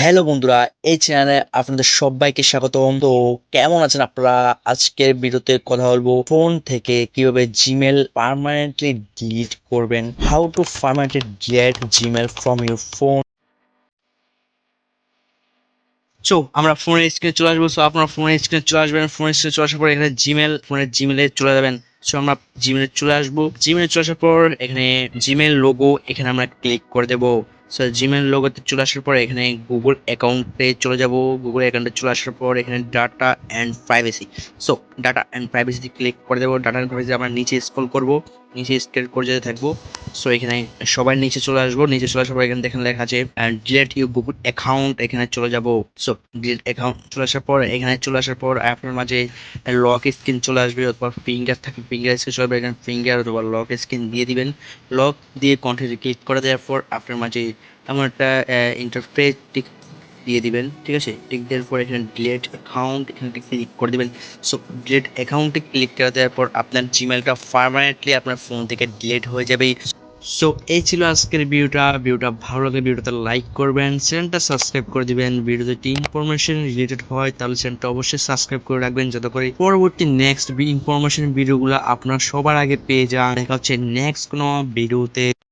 Hello বন্ধুরা, এই চ্যানেলে আপনাদের সবাইকে স্বাগতম। তো কেমন আছেন আপনারা? আজকের ভিডিওতে কথা বলব ফোন থেকে কীভাবে জিমেল পার্মানেন্টলি ডিলিট করবেন how to permanently delete Gmail from your phone so আমরা ফোনের স্ক্রিনে চলে আসব। সো আপনারা ফোনের স্ক্রিনে চলে আসবেন। ফোনের স্ক্রিনে চলে আসার পর এখানে জিমেল ফোনের জিমেলে চলে যাবেন। সো আমরা জিমেলে চলে আসব। জিমেলে চলে আসার পর এখানে জিমেল লোগো এখানে আমরা ক্লিক করে দেবো। সো জিমেল লোগোতে চলে আসার পর এখানে গুগল অ্যাকাউন্টে চলে যাব। গুগল অ্যাকাউন্টে চলে আসার পর এখানে data and privacy so data and প্রাইভেসিতে click করে দেবো। ডাটা অ্যান্ড প্রাইভেসি আমরা নিচে স্ক্রল করব। নিচে স্ক্রল করে যেতে থাকব। সো এখানে সবাই নিচে চলে আসব। নিচে চলে আসার পর এখানে দেখেন লেখা আছে ডিলেট ইউ গুগল অ্যাকাউন্ট এখানে চলে যাব। সো ডিলেট অ্যাকাউন্ট চলে আসার পর, এখানে চলে আসার পর আপনার মাঝে লক স্ক্রিন চলে আসবে অথবা ফিঙ্গার থাকে ফিঙ্গার স্ক্রিন চলে আসবে। এখানে ফিঙ্গার অথবা লক স্ক্রিন দিয়ে দিবেন। লক দিয়ে কন্টিনিউ ক্লিক করে দেওয়ার পর আপনার মাঝে এমন একটা ইন্টারফেস দিয়ে দিবেন, ঠিক আছে? টিক দেওয়ার পর এখানে ডিলেট অ্যাকাউন্ট এখানে ক্লিক করে দিবেন। সো ডিলেট অ্যাকাউন্টে ক্লিক করে দেওয়ার পর আপনার জিমেলটা পারমানেন্টলি আপনার ফোন থেকে ডিলেট হয়ে যাবে। সো এই ছিল আজকের ভিডিওটা। ভিডিওটা ভালো লাগে ভিডিওটা লাইক করবেন, চ্যানেলটা সাবস্ক্রাইব করে দিবেন। ভিডিও যদি ইনফরমেশন রিলেটেড হয়, তাহলে চ্যানেলটা অবশ্যই সাবস্ক্রাইব করে রাখবেন। যাতে করে পরবর্তী নেক্সট ইনফরমেশন ভিডিওগুলো আপনার সবার আগে পেয়ে যান। দেখা হচ্ছে নেক্সট কোনো ভিডিওতে।